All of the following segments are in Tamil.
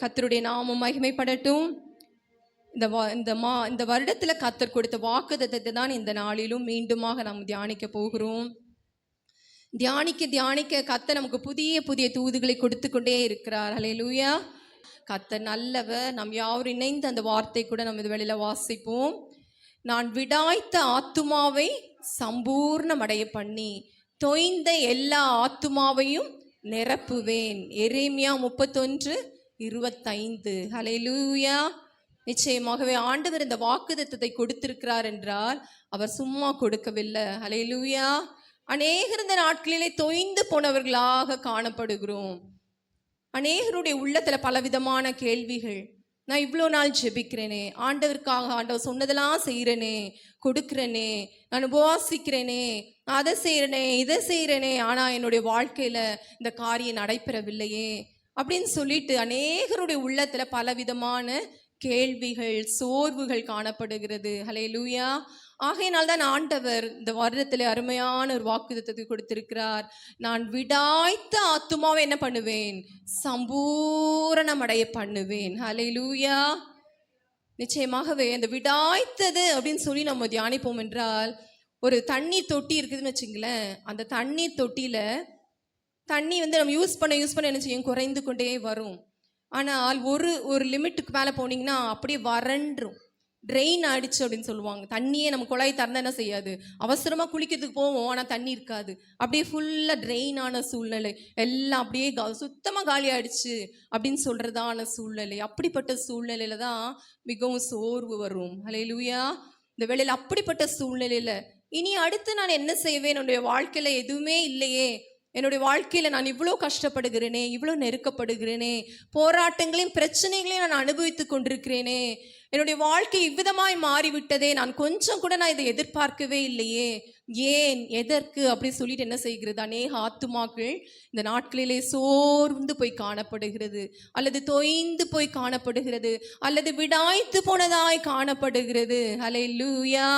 கத்தருடைய நாமம் மகிமைப்படட்டும். இந்த வா இந்த மா இந்த வருடத்தில் கத்தர் கொடுத்த வாக்குதத்தை தான் இந்த நாளிலும் மீண்டுமாக நாம் தியானிக்க போகிறோம். தியானிக்க தியானிக்க கத்த நமக்கு புதிய புதிய தூதுகளை கொடுத்து கொண்டே இருக்கிறார். ஹalleluya கத்த நல்லவர். நம் யாரும் இணைந்து அந்த வார்த்தை கூட நம்ம இது வெளியில் வாசிப்போம். நான் விடாய்த்த ஆத்துமாவை சம்பூர்ணமடைய பண்ணி தொய்ந்த எல்லா ஆத்துமாவையும் நிரப்புவேன். எரேமியா முப்பத்தொன்று இருபத்தைந்து. ஹalleluya. நிச்சயமாகவே ஆண்டவர் இந்த வாக்குதத்தத்தை கொடுத்திருக்கிறார் என்றால் அவர் சும்மா கொடுக்கவில்லை. ஹalleluya. அநேகர் இந்த நாட்களிலே தொய்ந்து போனவர்களாக காணப்படுகிறோம். அநேகருடைய உள்ளத்தில் பலவிதமான கேள்விகள். நான் இவ்வளோ நாள் ஜெபிக்கிறேனே ஆண்டவருக்காக ஆண்டவர் சொன்னதெல்லாம் செய்கிறேனே கொடுக்குறேனே நான் உபவாசிக்கிறேனே நான் அதை செய்கிறேனே இதை செய்கிறேனே ஆனால் என்னுடைய வாழ்க்கையில் இந்த காரியம் நடைபெறவில்லையே. அப்படின்னு சொல்லிட்டு அநேகருடைய உள்ளத்தில் பலவிதமான கேள்விகள் சோர்வுகள் காணப்படுகிறது. ஹலே லூயா ஆகையினால் தான் ஆண்டவர் இந்த வருடத்தில் அருமையான ஒரு வாக்குதத்தை கொடுத்திருக்கிறார். நான் விடாய்த்த ஆத்துமாவை என்ன பண்ணுவேன்? சம்பூரணமடைய பண்ணுவேன். ஹலே லூயா நிச்சயமாகவே அந்த விடாய்த்தது அப்படின்னு சொல்லி நம்ம தியானிப்போம் என்றால் ஒரு தண்ணீர் தொட்டி இருக்குதுன்னு வச்சுங்களேன் அந்த தண்ணீர் தொட்டியில் தண்ணி வந்து நம்ம யூஸ் பண்ண யூஸ் பண்ண என்ன செய்யும்? குறைந்து கொண்டே வரும். ஆனால் ஒரு ஒரு லிமிட்டுக்கு மேலே போனீங்கன்னா அப்படியே வறண்டும் ட்ரெயின் ஆயிடுச்சு அப்படின்னு சொல்லுவாங்க. தண்ணியே நம்ம குழாய் திறந்தா என்ன செய்யாது? அவசரமாக குளிக்கிறதுக்கு போவோம் ஆனால் தண்ணி இருக்காது. அப்படியே ஃபுல்லாக ட்ரெயின் ஆன சூழ்நிலை. எல்லாம் அப்படியே கா சுத்தமாக காலி ஆயிடுச்சு அப்படின்னு சொல்கிறதான சூழ்நிலை. அப்படிப்பட்ட சூழ்நிலையில தான் மிகவும் சோர்வு வரும். ஹalleluya இந்த வேலையில் அப்படிப்பட்ட சூழ்நிலையில் இனி அடுத்து நான் என்ன செய்வேன்? என்னுடைய வாழ்க்கையில் எதுவுமே இல்லையே. என்னுடைய வாழ்க்கையில் நான் இவ்வளோ கஷ்டப்படுகிறேனே இவ்வளோ நெருக்கப்படுகிறேனே போராட்டங்களையும் பிரச்சனைகளையும் நான் அனுபவித்து கொண்டிருக்கிறேனே என்னுடைய வாழ்க்கை இவ்விதமாய் மாறிவிட்டதே நான் கொஞ்சம் கூட நான் இதை எதிர்பார்க்கவே இல்லையே ஏன் எதற்கு அப்படி சொல்லிட்டு என்ன செய்கிறது? அநேக ஆத்துமாக்கள் இந்த நாட்களிலே சோர்ந்து போய் காணப்படுகிறது அல்லது தொய்ந்து போய் காணப்படுகிறது அல்லது விடாய்த்து போனதாய் காணப்படுகிறது. ஹலே லூயா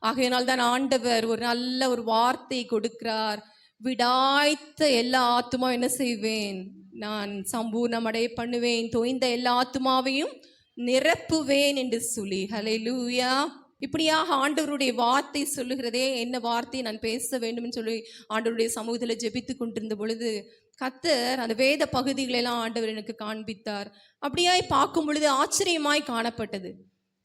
ஆகையினால் தான் ஆண்டவர் ஒரு நல்ல ஒரு வார்த்தை கொடுக்கிறார். விடாய்த்த எல்லா ஆத்மாவும் என்ன செய்வேன்? நான் சம்பூர்ணமடைய பண்ணுவேன் தோய்ந்த எல்லா ஆத்மாவையும் நிரப்புவேன் என்று சொல்லி. ஹலே லூயா இப்படியாக ஆண்டவருடைய வார்த்தை சொல்லுகிறதே என்ன வார்த்தை நான் பேச வேண்டும் சொல்லி ஆண்டவருடைய சமூகத்தில் ஜெபித்து கொண்டிருந்த பொழுது கத்தர் அந்த வேத பகுதிகளெல்லாம் ஆண்டவர் எனக்கு காண்பித்தார். அப்படியாய் பார்க்கும் பொழுது ஆச்சரியமாய் காணப்பட்டது.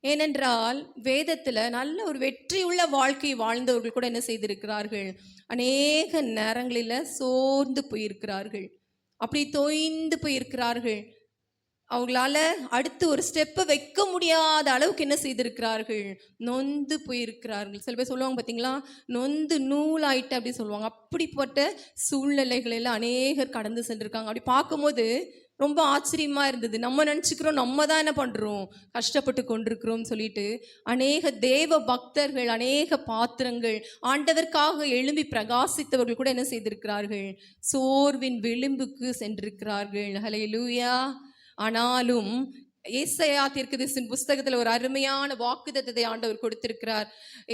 ஏனென்றால் வேதத்தில் நல்ல ஒரு வெற்றியுள்ள வாழ்க்கை வாழ்ந்தவர்கள் கூட என்ன செய்திருக்கிறார்கள்? அநேக நேரங்களில் சோர்ந்து போயிருக்கிறார்கள். அப்படி தொய்ந்து போயிருக்கிறார்கள். அவங்களால அடுத்து ஒரு ஸ்டெப்பை வைக்க முடியாத அளவுக்கு என்ன செய்திருக்கிறார்கள்? நொந்து போயிருக்கிறார்கள். சில பேர் சொல்லுவாங்க பார்த்தீங்களா நொந்து நூலாயிட்டு அப்படி சொல்லுவாங்க. அப்படிப்பட்ட சூழ்நிலைகளில் அநேகர் கடந்து சென்றிருக்காங்க. அப்படி பார்க்கும்போது ரொம்ப ஆச்சரியமாக இருந்தது. நம்ம நினச்சிக்கிறோம் நம்ம தான் என்ன பண்ணுறோம் கஷ்டப்பட்டு கொண்டிருக்கிறோம் சொல்லிட்டு அநேக தேவ பக்தர்கள் அநேக பாத்திரங்கள் ஆண்டவர்க்காக எழும்பி பிரகாசித்தவர்கள் கூட என்ன செய்திருக்கிறார்கள்? சோர்வின் விளிம்புக்கு சென்றிருக்கிறார்கள். ஹலே லூயா ஆனாலும் ஏசையா தீர்க்கதரிசின் புஸ்தகத்தில் ஒரு அருமையான வாக்குதத்தை ஆண்டவர் கொடுத்திருக்கிறார்.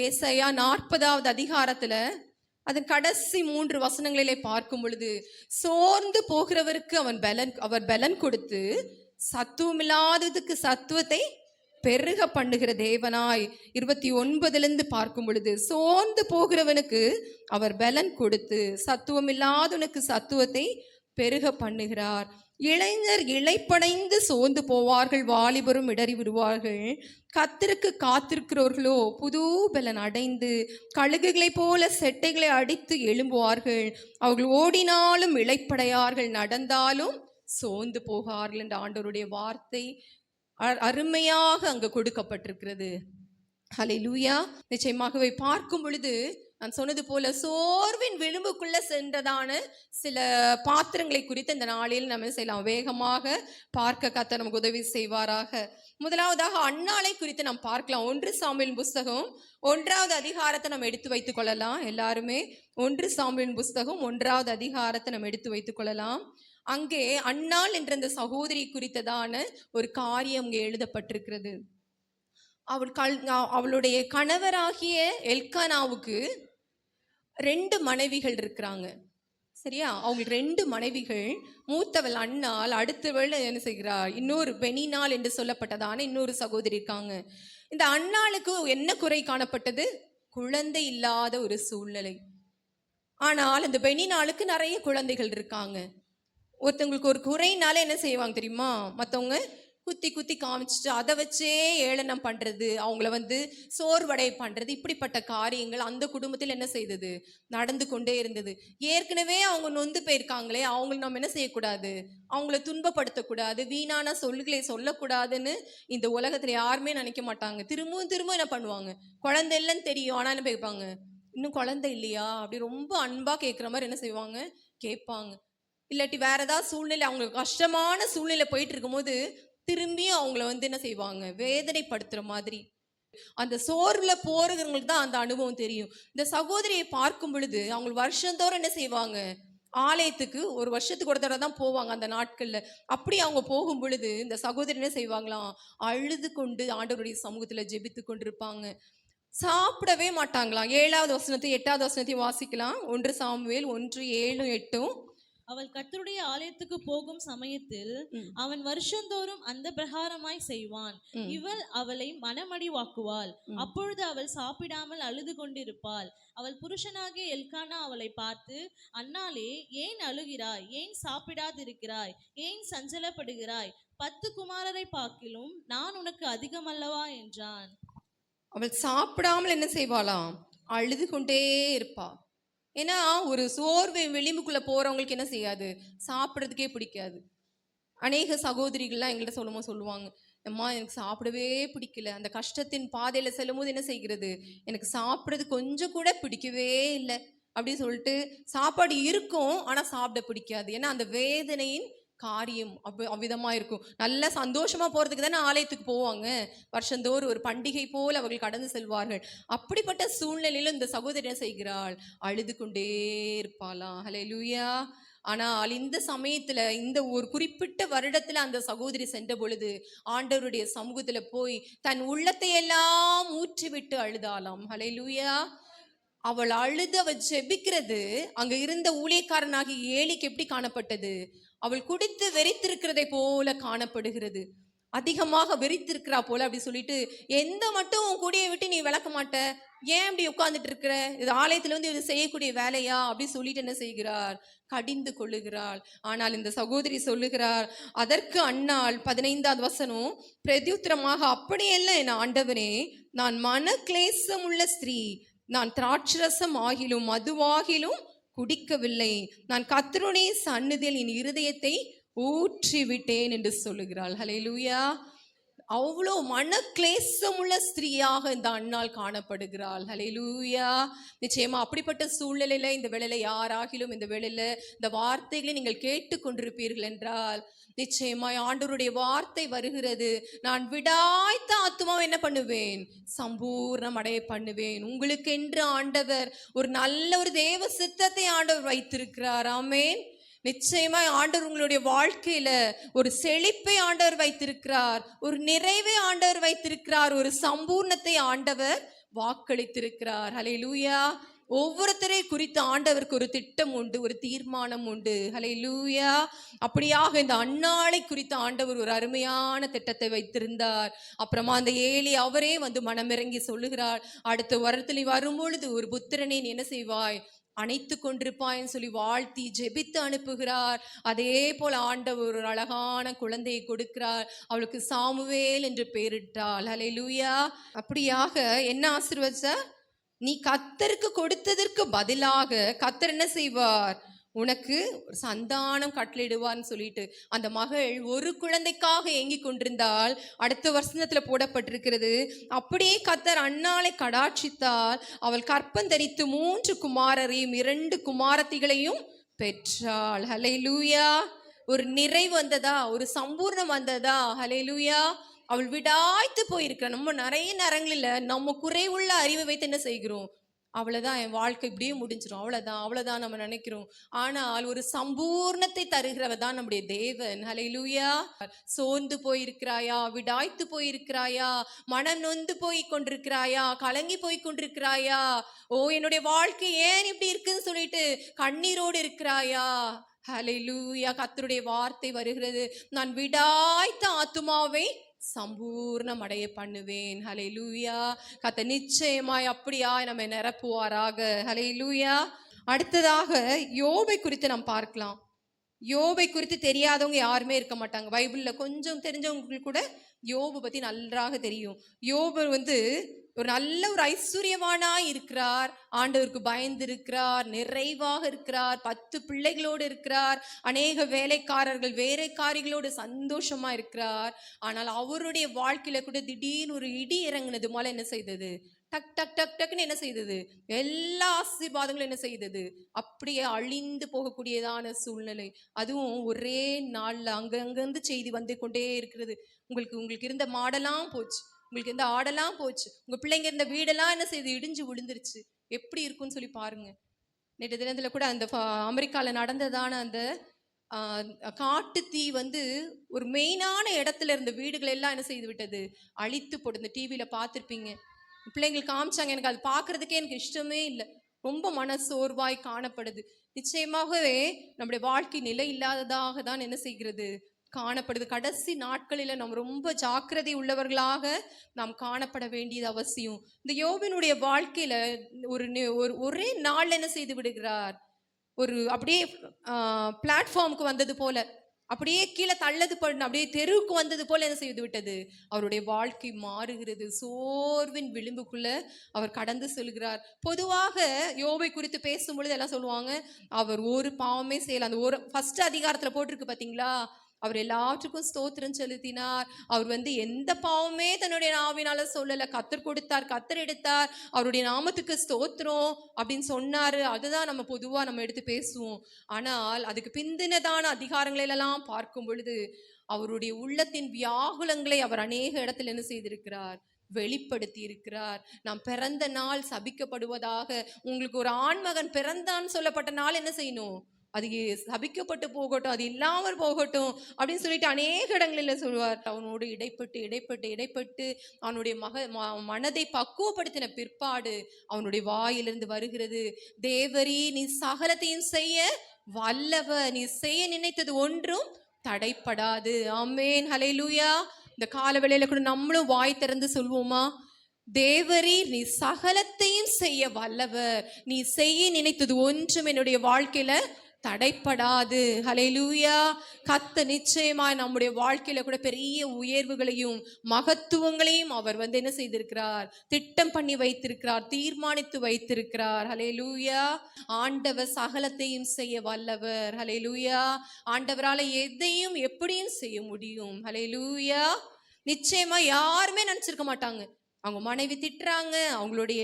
ஏசையா நாற்பதாவது அதிகாரத்தில் அதன் கடைசி மூன்று வசனங்களிலே பார்க்கும் பொழுது சோர்ந்து போகிறவருக்கு அவன் பலன் அவர் பலன் கொடுத்து சத்துவமில்லாததுக்கு சத்துவத்தை பெருக பண்ணுகிற தேவனாய் இருபத்தி ஒன்பதுலேருந்து பார்க்கும் பொழுது சோர்ந்து போகிறவனுக்கு அவர் பலன் கொடுத்து சத்துவம் இல்லாதவனுக்கு சத்துவத்தை பெருக பண்ணுகிறார். இளைஞர் இளைப்படைந்து சோர்ந்து போவார்கள் வாலிபரும் இடறி விடுவார்கள். கத்திற்கு காத்திருக்கிறவர்களோ புது பலன் அடைந்து கழுகுகளைப் போல செட்டைகளை அடித்து எழும்புவார்கள். அவர்கள் ஓடினாலும் இளைப்படையார்கள் நடந்தாலும் சோர்ந்து போகார்கள் என்ற ஆண்டவருடைய வார்த்தை அருமையாக அங்கு கொடுக்கப்பட்டிருக்கிறது. அலை லூயா நிச்சயமாகவே பார்க்கும் பொழுது நான் சொன்னது போல சோர்வின் விளிம்புக்குள்ள சென்றதான சில பாத்திரங்களை குறித்து இந்த நாளில் நம்ம செய்யலாம்? வேகமாக பார்க்க கத்த நமக்கு உதவி செய்வாராக. முதலாவதாக அன்னாலை குறித்து நாம் பார்க்கலாம். ஒன்று சாமியின் புஸ்தகம் ஒன்றாவது அதிகாரத்தை நம்ம எடுத்து வைத்துக் கொள்ளலாம். எல்லாருமே ஒன்று சாமியின் புஸ்தகம் ஒன்றாவது அதிகாரத்தை நம்ம எடுத்து வைத்துக் கொள்ளலாம். அங்கே அன்னாள் என்ற அந்த சகோதரி குறித்ததான ஒரு காரியம் இங்கே எழுதப்பட்டிருக்கிறது. அவள் கல் அவளுடைய கணவராகிய எல்கானாவுக்கு ரெண்டு மனைவிகள் இருக்கிறாங்க. சரியா? அவங்களுக்கு ரெண்டு மனைவிகள் மூத்தவள் அண்ணாள் அடுத்தவள் என்ன செய்கிறார் இன்னொரு பெனினால் என்று சொல்லப்பட்டதான இன்னொரு சகோதரி இருக்காங்க. இந்த அண்ணாளுக்கு என்ன குறை காணப்பட்டது? குழந்தை இல்லாத ஒரு சூழ்நிலை. ஆனால் இந்த பெனினாளுக்கு நிறைய குழந்தைகள் இருக்காங்க. ஒருத்தவங்களுக்கு ஒரு குறைனால என்ன செய்வாங்க தெரியுமா? மற்றவங்க குத்தி குத்தி காமிச்சிட்டு அதை வச்சே ஏளனம் பண்ணுறது அவங்கள வந்து சோர்வடை பண்ணுறது இப்படிப்பட்ட காரியங்கள் அந்த குடும்பத்தில் என்ன செய்தது? நடந்து கொண்டே இருந்தது. ஏற்கனவே அவங்க நொந்து போயிருக்காங்களே அவங்கள நம்ம என்ன செய்யக்கூடாது? அவங்கள துன்பப்படுத்தக்கூடாது வீணான சொல்லுகளை சொல்லக்கூடாதுன்னு இந்த உலகத்தில் யாருமே நினைக்க மாட்டாங்க. திரும்பவும் திரும்ப என்ன பண்ணுவாங்க? குழந்தை இல்லைன்னு தெரியும் ஆனால் என்ன கேட்பாங்க? இன்னும் குழந்தை இல்லையா? அப்படி ரொம்ப அன்பாக கேட்குற மாதிரி என்ன செய்வாங்க? கேட்பாங்க. இல்லாட்டி வேற ஏதாவது சூழ்நிலை அவங்களுக்கு கஷ்டமான சூழ்நிலை போயிட்டு இருக்கும்போது திரும்பியும் அவங்கள வந்து என்ன செய்வாங்க? வேதனைப்படுத்துற மாதிரி. அந்த சோர்வில் போறவங்களுக்கு தான் அந்த அனுபவம் தெரியும். இந்த சகோதரியை பார்க்கும் பொழுது அவங்க வருஷந்தோறும் என்ன செய்வாங்க? ஆலயத்துக்கு ஒரு வருஷத்துக்கு ஒரு தடவை தான் போவாங்க அந்த நாட்களில். அப்படி அவங்க போகும் பொழுது இந்த சகோதரி என்ன செய்வாங்களாம்? அழுது கொண்டு ஆண்டவருடைய சமூகத்தில் ஜெபித்து கொண்டிருப்பாங்க. சாப்பிடவே மாட்டாங்களாம். ஏழாவது வசனத்தையும் எட்டாவது வசனத்தையும் வாசிக்கலாம். ஒன்று சாமுவேல் ஒன்று ஏழும் எட்டும். அவள் கர்த்தருடைய ஆலயத்துக்கு போகும் சமயத்தில். அவன் வருஷந்தோறும் அந்த பிரகாரமாய் செய்வான். இவள் அவளை மனமடிவாக்குவாள். அப்பொழுது அவள் சாப்பிடாமல் அழுது கொண்டிருப்பாள். அவள் புருஷனாகிய எல்கானா அவளை பார்த்து அன்னாலே ஏன் அழுகிறாய்? ஏன் சாப்பிடாதிருக்கிறாய்? ஏன் சஞ்சலப்படுகிறாய்? பத்து குமாரரை பார்க்கிலும் நான் உனக்கு அதிகமல்லவா? என்றான். அவள் சாப்பிடாமல் என்ன செய்வாளாம்? அழுது கொண்டே இருப்பா. ஏன்னா ஒரு சோர்வு விளிம்புக்குள்ளே போகிறவங்களுக்கு என்ன செய்யாது? சாப்பிட்றதுக்கே பிடிக்காது. அநேக சகோதரிகள்லாம் எங்கள்கிட்ட சொல்லும்போது சொல்லுவாங்க அம்மா எனக்கு சாப்பிடவே பிடிக்கல. அந்த கஷ்டத்தின் பாதையில் செல்லும்போது என்ன செய்கிறது? எனக்கு சாப்பிட்றது கொஞ்சம் கூட பிடிக்கவே இல்லை. அப்படின்னு சொல்லிட்டு சாப்பாடு இருக்கும் ஆனால் சாப்பிட பிடிக்காது. ஏன்னா அந்த வேதனையின் காரியம் அவ்வ அவ்விதமாக இருக்கும். நல்ல சந்தோஷமாக போகிறதுக்கு தானே ஆலயத்துக்கு போவாங்க. வருஷந்தோறும் ஒரு பண்டிகை போல் அவர்கள் கடந்து செல்வார்கள். அப்படிப்பட்ட சூழ்நிலையிலும் இந்த சகோதரி என்ன செய்கிறாள்? அழுது கொண்டே இருப்பாளாம் ஹலே லூயா ஆனால் இந்த சமயத்தில் இந்த ஒரு குறிப்பிட்ட வருடத்தில் அந்த சகோதரி சென்ற பொழுது ஆண்டவருடைய சமூகத்தில் போய் தன் உள்ளத்தை எல்லாம் ஊற்றிவிட்டு அழுதாளாம். ஹலே லூயா அவள் அழுது அவள் ஜெபிக்கிறது அங்க இருந்த ஊழியக்காரனாகி ஏழிக்கு எப்படி காணப்பட்டது? அவள் குடித்து வெறித்திருக்கிறதை போல காணப்படுகிறது. அதிகமாக வெறித்திருக்கிறா போல அப்படி சொல்லிட்டு எந்த மட்டும் உன் குடியை விட்டு நீ விளக்க மாட்ட? ஏன் இப்படி உட்கார்ந்துட்டு இருக்கிற? இது ஆலயத்துல வந்து இது செய்யக்கூடிய வேலையா? அப்படி சொல்லிட்டு என்ன செய்கிறார் கடிந்து கொள்ளுகிறாள். ஆனால் இந்த சகோதரி சொல்லுகிறார் அதற்கு அண்ணாள் பதினைந்தாவது வசனம் பிரதியுத்தரமாக அப்படியெல்லாம் என் ஆண்டவனே நான் மன கிளேசம் உள்ள ஸ்திரீ நான் திராட்சரசம் ஆகிலும் மதுவாகிலும் குடிக்கவில்லை. நான் கத்தருடைய சந்நிதியில் என் இருதயத்தை ஊற்றி விட்டேன் என்று சொல்லுகிறாள். ஹலே லூயா அவ்வளோ மனக்லேசமுள்ள ஸ்திரீயாக இந்த அண்ணால் காணப்படுகிறாள். ஹலே லூயா நிச்சயமா அப்படிப்பட்ட சூழ்நிலையில இந்த வேளையில யாராகிலும் இந்த வேளையில இந்த வார்த்தைகளை நீங்கள் கேட்டுக்கொண்டிருப்பீர்கள் என்றால் நிச்சயமாய் ஆண்டவருடைய வார்த்தை வருகிறது. நான் விடாய்த்த ஆத்மாவை என்ன பண்ணுவேன்? சம்பூர்ணம் அடைய பண்ணுவேன். உங்களுக்கென்று ஆண்டவர் ஒரு நல்ல ஒரு தேவ சித்தத்தை ஆண்டவர் வைத்திருக்கிறார். ஆமேன். நிச்சயமாய் ஆண்டவர் உங்களுடைய வாழ்க்கையில ஒரு செழிப்பை ஆண்டவர் வைத்திருக்கிறார். ஒரு நிறைவை ஆண்டவர் வைத்திருக்கிறார். ஒரு சம்பூர்ணத்தை ஆண்டவர் வாக்களித்திருக்கிறார். ஹalleluya ஒவ்வொருத்தரை குறித்து ஆண்டவருக்கு ஒரு திட்டம் உண்டு ஒரு தீர்மானம் உண்டு. ஹலை லூயா அப்படியாக இந்த அன்னாளை குறித்து ஆண்டவர் ஒரு அருமையான திட்டத்தை வைத்திருந்தார். அப்புறமா அந்த ஏழி அவரே வந்து மனமிறங்கி சொல்லுகிறார் அடுத்த வாரத்தில் வரும்பொழுது ஒரு புத்திரனை என்ன செய்வாய்? அணைத்து கொண்டிருப்பாய்ன்னு சொல்லி வாழ்த்தி ஜெபித்து அனுப்புகிறார். அதே போல ஆண்டவர் ஒரு அழகான குழந்தையை கொடுக்கிறார். அவளுக்கு சாமுவேல் என்று பெயரிட்டாள் ஹalleluya அப்படியாக என்ன ஆசீர்வதிச்சார் நீ கத்தருக்கு கொடுத்ததற்கு பதிலாக கத்தர் என்ன செய்வார்? உனக்கு ஒரு சந்தானம் கட்டளிடுவான்னு சொல்லிட்டு அந்த மகள் ஒரு குழந்தைக்காக ஏங்கி கொண்டிருந்தால் அடுத்த வருஷத்துல போடப்பட்டிருக்கிறது அப்படியே கத்தர் அன்னாளை கடாட்சித்தால் அவள் கற்பந்தரித்து மூன்று குமாரரையும் இரண்டு குமாரத்திகளையும் பெற்றாள். ஹலே லூயா ஒரு நிறைவு வந்ததா? ஒரு சம்பூர்ணம் வந்ததா? ஹலே லூயா அவள் விடாய்த்து போயிருக்கிற நம்ம நிறைய நேரங்களில் நம்ம குறைவுள்ள அறிவை வைத்து என்ன செய்கிறோம்? அவ்வளோதான் என் வாழ்க்கை இப்படியே முடிஞ்சிடும் அவ்வளோதான் அவ்வளோதான் நம்ம நினைக்கிறோம். ஆனால் ஒரு சம்பூர்ணத்தை தருகிறவ தான் நம்முடைய தேவன். ஹalleluya சோர்ந்து போயிருக்கிறாயா? விடாய்த்து போயிருக்கிறாயா? மனம் நொந்து போய் கொண்டிருக்கிறாயா? கலங்கி போய் கொண்டிருக்கிறாயா? ஓ என்னுடைய வாழ்க்கை ஏன் இப்படி இருக்குன்னு சொல்லிட்டு கண்ணீரோடு இருக்கிறாயா? ஹலை லூயா கத்தருடைய வார்த்தை வருகிறது. நான் விடாய்த்த ஆத்துமாவை சம்பூர்ணம் அடைய பண்ணுவேன். ஹலே லூயா கத்த நிச்சயமாய் அப்படியா நம்ம நிரப்புவாராக. ஹலே லூயா அடுத்ததாக யோபை குறித்து நாம் பார்க்கலாம். யோபை குறித்து தெரியாதவங்க யாருமே இருக்க மாட்டாங்க. பைபிளில் கொஞ்சம் தெரிஞ்சவங்களுக்கு கூட யோபு பற்றி நன்றாக தெரியும். யோபு வந்து ஒரு நல்ல ஒரு ஐஸ்வர்யவானாய் இருக்கிறார். ஆண்டவருக்கு பயந்து இருக்கிறார் நிறைவாக இருக்கிறார். பத்து பிள்ளைகளோடு இருக்கிறார். அநேக வேலைக்காரர்கள் வேலைக்காரிகளோடு சந்தோஷமா இருக்கிறார். ஆனால் அவருடைய வாழ்க்கையில கூட திடீர்னு ஒரு இடி இறங்குனது போல என்ன செய்தது? டக் டக் டக் டக்னு என்ன செய்தது? எல்லா ஆசீர்வாதங்களும் என்ன செய்தது? அப்படியே அழிந்து போகக்கூடியதான சூழ்நிலை. அதுவும் ஒரே நாளில் அங்கங்கேருந்து செய்தி வந்து கொண்டே இருக்கிறது. உங்களுக்கு உங்களுக்கு இருந்த மாடலாம் போச்சு. உங்களுக்கு இந்த ஆடெல்லாம் போச்சு. உங்க பிள்ளைங்க இருந்த வீடெல்லாம் என்ன செய்து? இடிஞ்சு விழுந்துருச்சு. எப்படி இருக்கும்னு சொல்லி பாருங்க. நேற்று தினத்தில் கூட அந்த அமெரிக்காவில் நடந்ததான அந்த காட்டு தீ வந்து ஒரு மெயினான இடத்துல இருந்த வீடுகள் எல்லாம் என்ன செய்து விட்டது? அழித்து போட்டு இந்த டிவியில் பார்த்துருப்பீங்க. பிள்ளைங்களுக்கு காமிச்சாங்க எனக்கு அது பார்க்கறதுக்கே எனக்கு இஷ்டமே இல்லை. ரொம்ப மன சோர்வாய் காணப்படுது. நிச்சயமாகவே நம்முடைய வாழ்க்கை நிலை இல்லாததாக தான் என்ன செய்கிறது? காணப்படுது. கடைசி நாட்களில் நாம் ரொம்ப ஜாக்கிரதை உள்ளவர்களாக நாம் காணப்பட வேண்டியது அவசியம். இந்த யோபினுடைய வாழ்க்கையில ஒரு ஒரு ஒரே நாள் என்ன செய்து விடுகிறார்? ஒரு அப்படியே பிளாட்ஃபார்முக்கு வந்தது போல அப்படியே கீழே தள்ளது பண்ண அப்படியே தெருவுக்கு வந்தது போல என்ன செய்து விட்டது? அவருடைய வாழ்க்கை மாறுகிறது. சோர்வின் விளிம்புக்குள்ள அவர் கடந்து செல்கிறார். பொதுவாக யோபை குறித்து பேசும்பொழுது எல்லாம் சொல்லுவாங்க அவர் ஒரு பாவமே செய்யல. அந்த ஒரு ஃபர்ஸ்ட் அதிகாரத்துல போட்டிருக்கு பாத்தீங்களா? அவர் எல்லாற்றுக்கும் ஸ்தோத்திரம் செலுத்தினார். அவர் வந்து எந்த பாவமே தன்னுடைய நாவினால சொல்லல. கத்தர் கொடுத்தார் கத்தர் எடுத்தார். அவருடைய நாமத்துக்கு ஸ்தோத்திரம் அப்படின்னு சொன்னாரு. அதுதான் நம்ம பொதுவா நம்ம எடுத்து பேசுவோம். ஆனால் அதுக்கு பிந்தினதான அதிகாரங்களிலெல்லாம் பார்க்கும் பொழுது அவருடைய உள்ளத்தின் வியாகுலங்களை அவர் அநேக இடத்துல என்ன செய்திருக்கிறார்? வெளிப்படுத்தி இருக்கிறார். நாம் பிறந்த நாள் சபிக்கப்படுவதாக உங்களுக்கு ஒரு ஆண்மகன் பிறந்தான்னு சொல்லப்பட்ட நாள் என்ன செய்யணும்? அது சபிக்கப்பட்டு போகட்டும் அது இல்லாமல் போகட்டும் அப்படின்னு சொல்லிட்டு அநேக இடங்களில் சொல்லுவார். அவனோடு இடைப்பட்டு இடைப்பட்டு இடைப்பட்டு அவனுடைய மக ம- மனதை பக்குவப்படுத்தின பிற்பாடு அவனுடைய வாயிலிருந்து வருகிறது. தேவரி நீ சகலத்தையும் செய்ய வல்லவ நீ செய்ய நினைத்தது ஒன்றும் தடைப்படாது. ஆமேன். லூயா இந்த கால வேளையில கூட நம்மளும் வாய் திறந்து சொல்வோமா? தேவரீர் நீ சகலத்தையும் செய்ய வல்லவர் நீ செய்ய நினைத்தது ஒன்றும் என்னுடைய வாழ்க்கையில தடைப்படாது. ஹலைலூயா கத்த நிச்சயமாய் நம்முடைய வாழ்க்கையில கூட பெரிய உயர்வுகளையும் மகத்துவங்களையும் அவர் வந்து என்ன செய்திருக்கிறார்? திட்டம் பண்ணி வைத்திருக்கிறார் தீர்மானித்து வைத்திருக்கிறார். ஹலைலூயா ஆண்டவர் சகலத்தையும் செய்ய வல்லவர். ஹலைலூயா ஆண்டவரால எதையும் எப்படியும் செய்ய முடியும். ஹலைலூயா நிச்சயமா யாருமே நினைச்சிருக்க மாட்டாங்க. அவங்க மனைவி திட்டுறாங்க அவங்களுடைய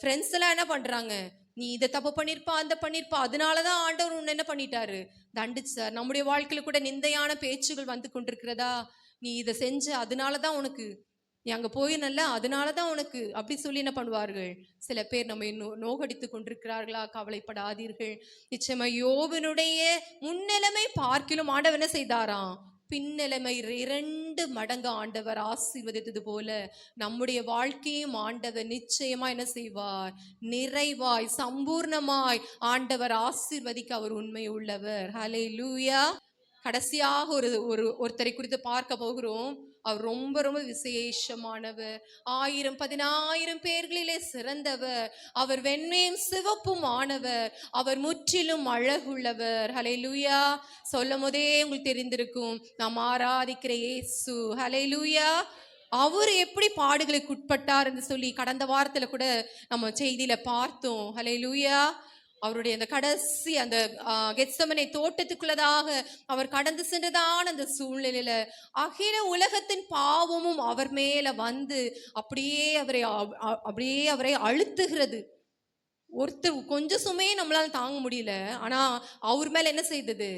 ஃப்ரெண்ட்ஸ் எல்லாம் என்ன பண்றாங்க? நீ இதை தப்பு பண்ணிருப்பா அந்த பண்ணியிருப்பா அதனால தான் ஆண்டவர் உன்னை என்ன பண்ணிட்டாரு? தண்டிச்சார் நம்முடைய வாழ்க்கையில் கூட நிந்தையான பேச்சுகள் வந்து கொண்டிருக்கிறதா? நீ இதை செஞ்ச அதனால தான் உனக்கு நீ அங்க போயினல்ல அதனாலதான் உனக்கு அப்படி சொல்லி என்ன பண்ணுவார்கள்? சில பேர் நம்மை நோ நோகடித்து கொண்டிருக்கிறார்களா? கவலைப்படாதீர்கள். நிச்சயமா யோவனுடைய முன்னிலைமை பார்க்கிலும் ஆண்டவர் என்ன செய்தாராம்? பின்னிலைமை இரண்டு மடங்கு ஆண்டவர் ஆசீர்வதித்தது போல நம்முடைய வாழ்க்கையும் ஆண்டவர் நிச்சயமா என்ன செய்வார்? நிறைவாய் சம்பூர்ணமாய் ஆண்டவர் ஆசீர்வதிக்க அவர் உண்மை உள்ளவர். ஹலே லூயா கடைசியாக ஒரு ஒரு ஒருத்தரை குறித்து பார்க்க போகிறோம். அவர் ரொம்ப ரொம்ப விசேஷமானவர். ஆயிரம் பதினாயிரம் பேர்களிலே சிறந்தவர். அவர் வெண்மையும் சிவப்பும் ஆனவர். அவர் முற்றிலும் அழகுள்ளவர். ஹலே லூயா சொல்லும் போதே உங்களுக்கு தெரிந்திருக்கும். நாம் ஆராதிக்கிற இயேசு. ஹலே லூயா அவர் எப்படி பாடுகளுக்கு உட்பட்டார் என்று சொல்லி கடந்த வாரத்தில் கூட நம்ம செய்தியில பார்த்தோம். ஹலே லூயா அவருடைய அந்த கடைசி அந்த ஆஹ், தோட்டத்துக்குள்ளதாக அவர் கடந்து சென்றதான அந்த சூழ்நிலையில. அகில உலகத்தின் பாவமும் அவர் மேல வந்து அப்படியே அவரை அப்படியே அவரை அழுத்துகிறது. ஒருத்தர் கொஞ்சம் சுமையே நம்மளால தாங்க முடியல. ஆனா அவர் மேல என்ன செய்தது?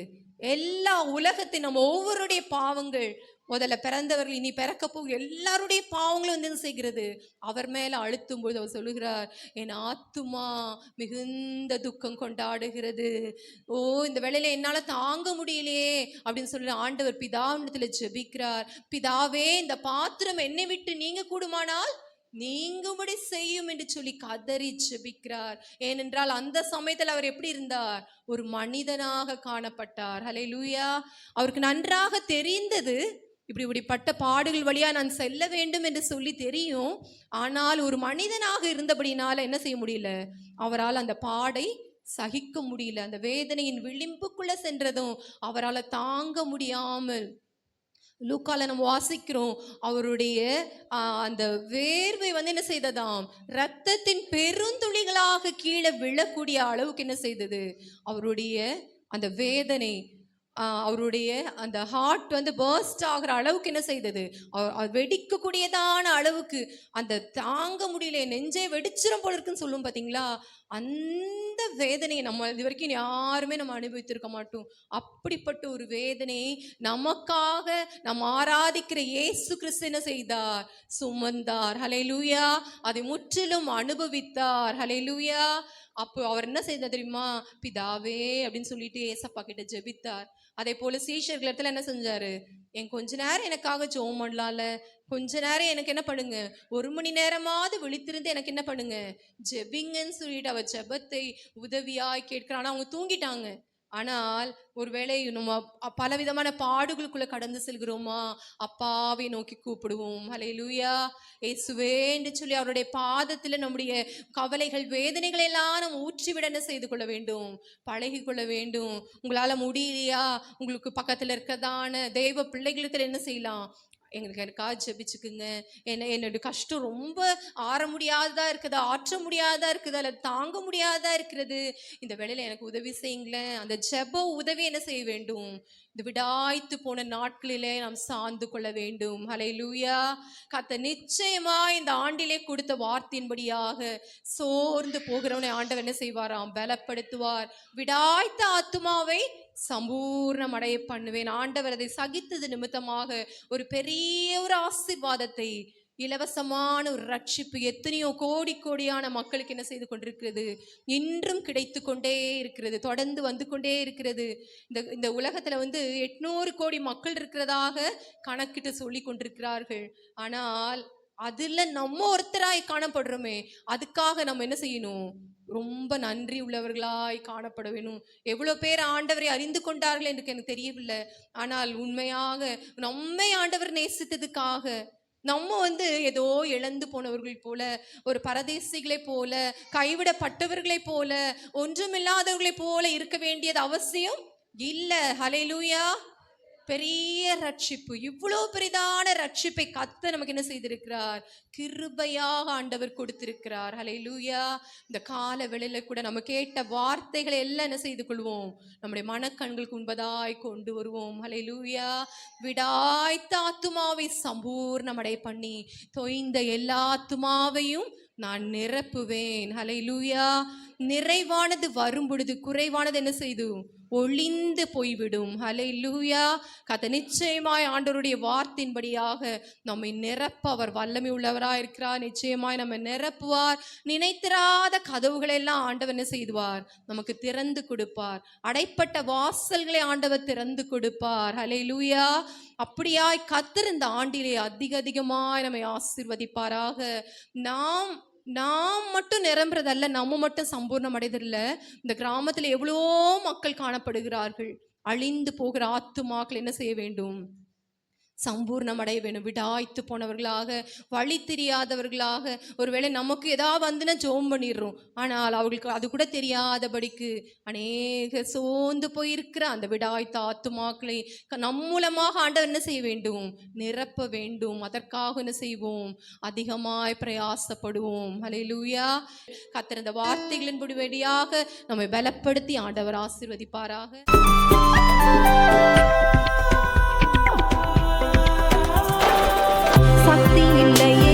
எல்லா உலகத்தின் நம்ம ஒவ்வொருடைய பாவங்கள் முதல்ல பிறந்தவர்கள் இனி பிறக்கப்போ எல்லாருடைய பாவங்களும் வந்து என்ன செய்கிறது? அவர் மேலே அழுத்தும் பொழுது அவர் சொல்லுகிறார் என் ஆத்துமா மிகுந்த துக்கம் கொண்டாடுகிறது. ஓ இந்த வேலையில என்னால் தாங்க முடியலையே அப்படின்னு சொல்லி ஆண்டவர் பிதாவினத்துல ஜெபிக்கிறார். பிதாவே இந்த பாத்திரம் என்னை விட்டு நீங்க கூடுமானால் நீங்கும்படி செய்யும் என்று சொல்லி கதறி ஜெபிக்கிறார். ஏனென்றால் அந்த சமயத்தில் அவர் எப்படி இருந்தார்? ஒரு மனிதனாக காணப்பட்டார். ஹலே லூயா அவருக்கு நன்றாக தெரிந்தது இப்படி இப்படிப்பட்ட பாடுகள் வழியாக நான் செல்ல வேண்டும் என்று சொல்லி தெரியும். ஆனால் ஒரு மனிதனாக இருந்தபடினால என்ன செய்ய முடியல? அவரால் அந்த பாடை சகிக்க முடியல. அந்த வேதனையின் விளிம்புக்குள்ளே சென்றதும் அவரால் தாங்க முடியாமல். லூக்கால நம்ம வாசிக்கிறோம். அவருடைய அந்த வேர்வை வந்து என்ன செய்ததாம்? ரத்தத்தின் பெருந்துளிகளாக கீழே விழக்கூடிய அளவுக்கு என்ன செய்தது? அவருடைய அந்த வேதனை அவருடைய அந்த ஹார்ட் வந்து பர்ஸ்ட் ஆகிற அளவுக்கு என்ன செய்தது? அவர் வெடிக்கக்கூடியதான அளவுக்கு அந்த தாங்க முடியல நெஞ்சே வெடிச்சிரும் போல இருக்குன்னு சொல்லும் பார்த்தீங்களா அந்த வேதனையை நம்ம இது வரைக்கும் யாருமே நம்ம அனுபவித்திருக்க மாட்டோம். அப்படிப்பட்ட ஒரு வேதனையை நமக்காக நம்ம ஆராதிக்கிற இயேசு கிறிஸ்து என்ன செய்தார்? சுமந்தார். ஹalleluya அதை முற்றிலும் அனுபவித்தார். ஹalleluya அப்போ அவர் என்ன செய்தார் தெரியுமா? பிதாவே அப்படின்னு சொல்லிட்டு ஏசப்பா கிட்ட ஜெபித்தார். அதே போல சீஷர்கள் இடத்துல என்ன செஞ்சாரு? என் கொஞ்ச நேரம் எனக்காக ஜெபம் பண்ணலாம்ல. கொஞ்ச நேரம் எனக்கு என்ன பண்ணுங்க? ஒரு மணி நேரமாவது விழித்திருந்து எனக்கு என்ன பண்ணுங்க? ஜெபிங்கன்னு சொல்லிட்டு அவர் ஜெபத்தை உதவியாய் கேட்கிறான் ஆனா அவங்க தூங்கிட்டாங்க. ஆனால் ஒருவேளை நம்ம பலவிதமான பாடுகளுக்குள்ள கடந்து செல்கிறோமா? அப்பாவை நோக்கி கூப்பிடுவோம். அலை லூயா ஏசுவே என்று சொல்லி அவருடைய பாதத்தில் நம்முடைய கவலைகள் வேதனைகளை எல்லாம் நம்ம ஊற்றிவிட என்ன செய்து கொள்ள வேண்டும்? பழகி கொள்ள வேண்டும். உங்களால முடியலையா? உங்களுக்கு பக்கத்தில் இருக்கதான தெய்வ பிள்ளைகளுக்கு என்ன செய்யலாம்? எங்களுக்கு எனக்காக ஜெபிச்சுக்குங்க என்ன என்னோட கஷ்டம் ரொம்ப ஆற முடியாததா இருக்குது ஆற்ற முடியாததா இருக்குது அல்லது தாங்க முடியாததா இருக்கிறது. இந்த வேலையில் எனக்கு உதவி செய்யுங்களேன். அந்த ஜெப உதவி என்ன செய்ய வேண்டும்? இந்த விடாய்த்து போன நாட்களிலே நாம் சார்ந்து கொள்ள வேண்டும். ஹலை லூயா கத்த நிச்சயமா இந்த ஆண்டிலே கொடுத்த வார்த்தையின்படியாக சோர்ந்து போகிறவனை ஆண்டவர் என்ன செய்வாராம்? பலப்படுத்துவார். விடாய்த்த ஆத்துமாவை சம்பூர்ணம் அடைய பண்ணுவேன். ஆண்டவர் அதை சகித்தது நிமித்தமாக ஒரு பெரிய ஒரு ஆசீர்வாதத்தை இலவசமான ஒரு ரட்சிப்பு எத்தனையோ கோடி கோடியான மக்களுக்கு என்ன செய்து கொண்டிருக்கிறது? இன்றும் கிடைத்து கொண்டே இருக்கிறது தொடர்ந்து வந்து கொண்டே இருக்கிறது. இந்த இந்த உலகத்தில் வந்து எட்நூறு கோடி மக்கள் இருக்கிறதாக கணக்கிட்டு சொல்லி கொண்டிருக்கிறார்கள். ஆனால் அதில் நம்ம ஒருத்தராய் காணப்படுறோமே அதுக்காக நம்ம என்ன செய்யணும்? ரொம்ப நன்றி உள்ளவர்களாய் காணப்பட வேணும். எவ்வளோ பேர் ஆண்டவரை அறிந்து கொண்டார்கள் என்று எனக்கு தெரியவில்லை. ஆனால் உண்மையாக நம்மை ஆண்டவர் நேசித்ததுக்காக நம்ம வந்து ஏதோ இழந்து போனவர்கள் போல ஒரு பரதேசிகளைப் போல கைவிடப்பட்டவர்களை போல ஒன்றுமில்லாதவர்களை போல இருக்க வேண்டியது அவசியம்? இல்லை. ஹலே லூயா பெரிய ரட்சிப்பு இவ்வளோ பெரிதான ரட்சிப்பை கத்த நமக்கு என்ன செய்திருக்கிறார்? கிருபையாக ஆண்டவர் கொடுத்திருக்கிறார். லூயா இந்த கால வேளையில கூட நம்ம கேட்ட வார்த்தைகளை எல்லாம் என்ன செய்து கொள்வோம்? நம்முடைய மனக்கண்களுக்கு உண்பதாய் கொண்டு வருவோம். ஹalleluya விடாய்த்த ஆத்துமாவை சம்பூர்ணமடை பண்ணி தொய்ந்த எல்லா ஆத்துமாவையும் நான் நிரப்புவேன். ஹலை லூயா நிறைவானது வரும் பொழுது குறைவானது என்ன செய்து? ஒளிந்து போய்விடும். ஹலை லூயா கத நிச்சயமாய் ஆண்டவருடைய வார்த்தையின்படியாக நம்மை நிரப்ப அவர் வல்லமை உள்ளவராக இருக்கிறார். நிச்சயமாய் நம்ம நிரப்புவார். நினைத்திராத கதவுகளை எல்லாம் ஆண்டவர் என்ன செய்துவார்? நமக்கு திறந்து கொடுப்பார். அடைப்பட்ட வாசல்களை ஆண்டவர் திறந்து கொடுப்பார். ஹலை லூயா அப்படியாய் கத்திருந்த ஆண்டிலே அதிக அதிகமாய் நம்மை ஆசீர்வதிப்பாராக. நாம் நாம் மட்டும் நிரம்புறதல்ல நம்ம மட்டும் சம்பூர்ணம் அடைதல்ல. இந்த கிராமத்தில் எவ்வளோ மக்கள் காணப்படுகிறார்கள். அழிந்து போகிற ஆத்துமாக்கள் என்ன செய்ய வேண்டும்? சம்பூர்ணம் அடைய வேணும் விடாய்த்து போனவர்களாக வழி தெரியாதவர்களாக ஒருவேளை நமக்கு ஏதாவது வந்துன்னா ஜோம் பண்ணிடுறோம். ஆனால் அவர்களுக்கு அது கூட தெரியாதபடிக்கு அநேக சோர்ந்து போயிருக்கிற அந்த விடாய்த்த ஆத்துமாக்களை க- நம் மூலமாக ஆண்டவர் என்ன செய்ய வேண்டும்? நிரப்ப வேண்டும். அதற்காக என்ன செய்வோம்? அதிகமாய் பிரயாசப்படுவோம். ஹalleluya. கர்த்தர் இந்த வார்த்தைகளின் வழியாக நம்மை பலப்படுத்தி ஆண்டவர் ஆசிர்வதிப்பாராக. சக்தி இல்லை